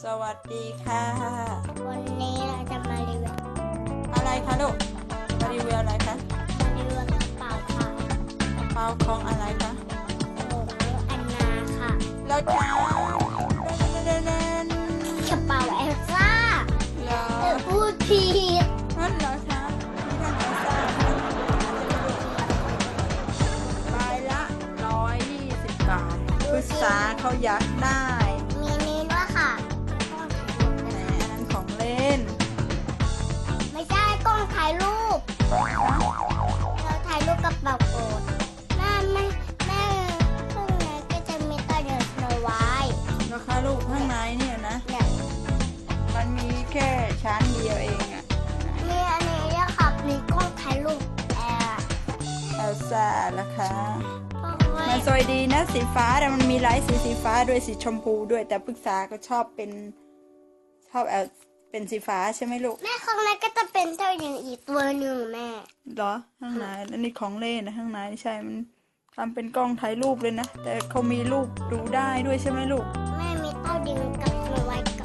สวัสดีค่ะ วันนี้เราจะมารีวิวอะไรคะลูกมารีวิวอะไรคะมารีวิวกระเป๋าค่ะเปาของอะไรคะของอันนาค่ะแล้วจ้าเดินกระเป๋าเอลซ่าเหรอเออพูดผิดนั่นเหรอคะนี่ท่านไหนทราบใบละร้อยยี่สิบบาทปรึกษาเขาอยากได้ เป๋าโกดแม่แม่แม่พวกนี้ก็จะมีตัวเดินสโนไว้ราคาลูกข้างในเนี่ยนะ เนี่ยมันมีแค่ชั้นเดียวเองอะมีอันนี้ด้วยค่ะมีกล้องถ่ายรูปแอร์เอลซ่าราคาเพราะว่ามันสวยดีนะสีฟ้าแต่มันมีหลายสีสีฟ้าด้วยสีชมพูด้วยแต่ปรึกษาก็ชอบเป็นชอบเอลเป็นสีฟ้าใช่ไหมลูก แม่ข้างในก็จะเป็นเจ้าหญิงอีกตัวหนึ่งแม่ เหรอข้างในอันนี้ของเล่นนะข้างในใช่มันทำเป็นกล้องถ่ายรูปเลยนะ แต่เขามีรูปดูได้ด้วยใช่ไหมลูก แม่มีเต้าดิงกับสโนไวท์